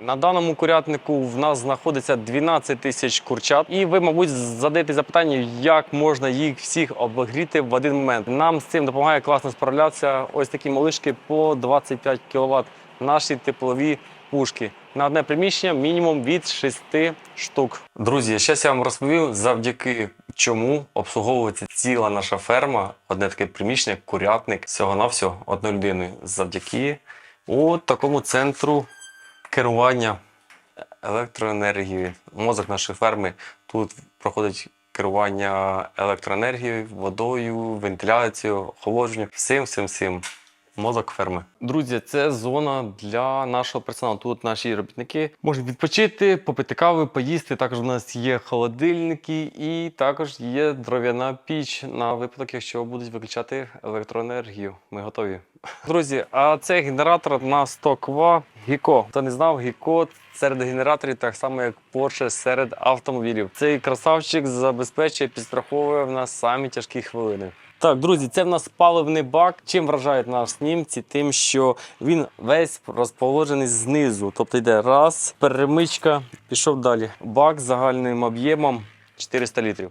На даному курятнику в нас знаходиться 12 тисяч курчат, і ви, мабуть, задаєте запитання, як можна їх всіх обігріти в один момент. Нам з цим допомагає класно справлятися ось такі малишки по 25 кВт. Наші теплові пушки. На одне приміщення мінімум від 6 штук. Друзі, зараз я вам розповім, завдяки чому обслуговується ціла наша ферма, одне таке приміщення, курятник, всього-навсього одної людини. Завдяки у такому центру керування електроенергією. Мозок нашої ферми тут проходить керування електроенергією, водою, вентиляцією, охолодженням, всім, всім, всім. Мозок ферми. Друзі, це зона для нашого персоналу. Тут наші робітники можуть відпочити, попити кави, поїсти. Також у нас є холодильники і також є дров'яна піч на випадок, якщо будуть виключати електроенергію. Ми готові. Друзі, а це генератор на 100 кВт Гіко. Хто не знав, Гіко серед генераторів так само, як Porsche серед автомобілів. Цей красавчик забезпечує, підстраховує в нас самі тяжкі хвилини. Так, друзі, це в нас паливний бак. Чим вражають нас німці? Тим, що він весь розположений знизу. Тобто йде раз, перемичка, пішов далі. Бак загальним об'ємом 400 літрів.